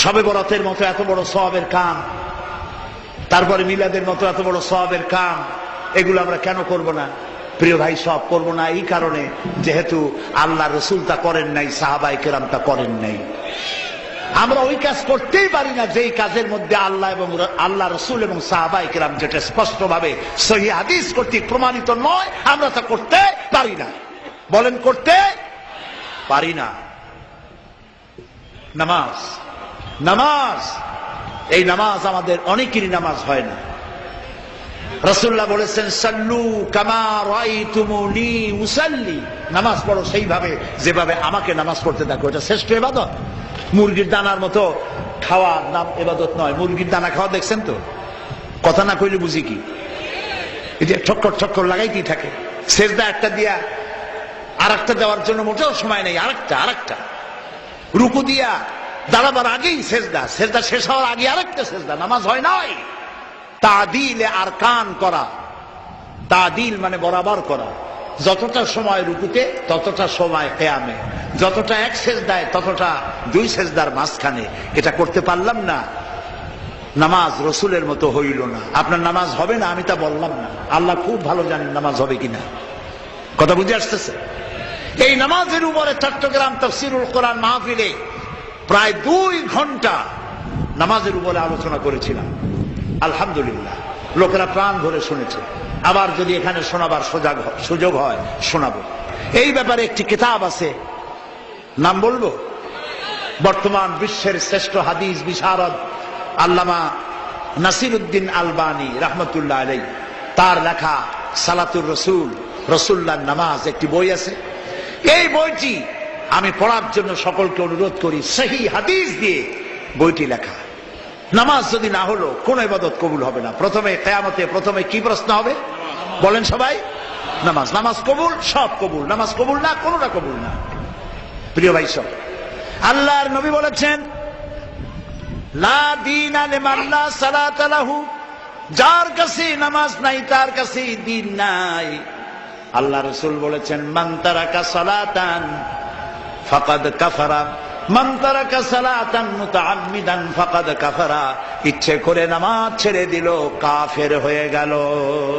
সবে বরাতের মতো এত বড় সবের কাম, তারপরে মিলাদের মতো এত বড় সবের কাম, এগুলো আমরা কেন করব না? প্রিয় ভাই সব করব না এই কারণে যেহেতু আল্লাহ রসুল তা করেন নাই সাহাবাই কেরাম তা করেন নাই। আমরা ওই কাজ করতেই পারি না যেই কাজের মধ্যে আল্লাহ এবং আল্লাহ রসুল এবং সাহাবাই কেরাম যেটা স্পষ্ট ভাবে সহি হাদিস কর্তৃক প্রমাণিত নয়, আমরা তা করতে পারি না। বলেন করতে পারি না। নামাজ। নামাজ। এই নামাজ আমাদের অনেকেরই নামাজ হয় না। রসুল্লাহ বলেছেন, সাল্লু কামা রাইতুমুনি উসাল্লি। নামাজ পড়ো সেইভাবে, যেভাবে আমাকে নামাজ পড়তে দেখো। এটা শ্রেষ্ঠ এবাদত। মুরগির দানার মতো খাওয়ার নাম এবাদত নয়। মুরগির দানা খাওয়া দেখছেন তো? কথা না কইলে বুঝি কি? যে ঠক্কর ঠক্কর লাগাইতেই থাকে। সেজদা একটা দিয়া আর একটা দেওয়ার জন্য মোটেও সময় নেই। আরেকটা আরেকটা। রুকু দিয়া দাঁড়াবার আগেই সেজদা। সেজদা শেষ হওয়ার আগে আরেকটা সেজদা, নামাজ হয় নয় তাদিলে আর কান করা। তাদিল মানে বরাবর করা। যতটা সময় রুকুতে, ততটা সময় কেয়ামে। যতটা এক সেজদায়, ততটা দুই সেজদার মাঝখানে। এটা করতে পারলাম না। নামাজ রসুলের মতো হইল না। আপনার নামাজ হবে না, আমি তা বললাম না। আল্লাহ খুব ভালো জানেন নামাজ হবে কিনা। কথা বুঝে আসতেছে? এই নামাজের উপরে চট্টগ্রাম তফসিরুল কোরআন মাহফিলে প্রায় দুই ঘণ্টা নামাজের উপরে আলোচনা করেছিলাম। আলহামদুলিল্লাহ। লোকেরা প্রাণ ভরে শুনেছে। আবার যদি এখানে শোনাবার সোজাগ সুযোগ হয়, শোনাবো। এই ব্যাপারে একটি কিতাব আছে। নাম বলব? বর্তমান বিশ্বের শ্রেষ্ঠ হাদিস বিশারদ আল্লামা নাসির উদ্দিন আলবানী রহমতুল্লাহ আলাই তার লেখা সালাতুর রসুল রসুল্লাহ নামাজ একটি বই আছে। এই বইটি আমি পড়ার জন্য সকলকে অনুরোধ করি, সেই হাদিস দিয়ে বইটি লেখা। নামাজ যদি না হলো, কোন ইবাদত কবুল হবে না। প্রথমে কেয়ামতে প্রথমে কি প্রশ্ন হবে? বলেন সবাই। নামাজ। নামাজ কবুল, সব কবুল। নামাজ কবুল না, কোনটা কবুল না। প্রিয় ভাই সব, আল্লাহর নবী বলেছেন যার কাছে নামাজ নাই, তার কাছে দিন নাই। আল্লাহ রসুল বলেছেন, মান তারাকা সালাতান ফাকাদ কাফারা। ইচ্ছে করে নামাজ ছেড়ে দিল কাফের হয়ে গেল।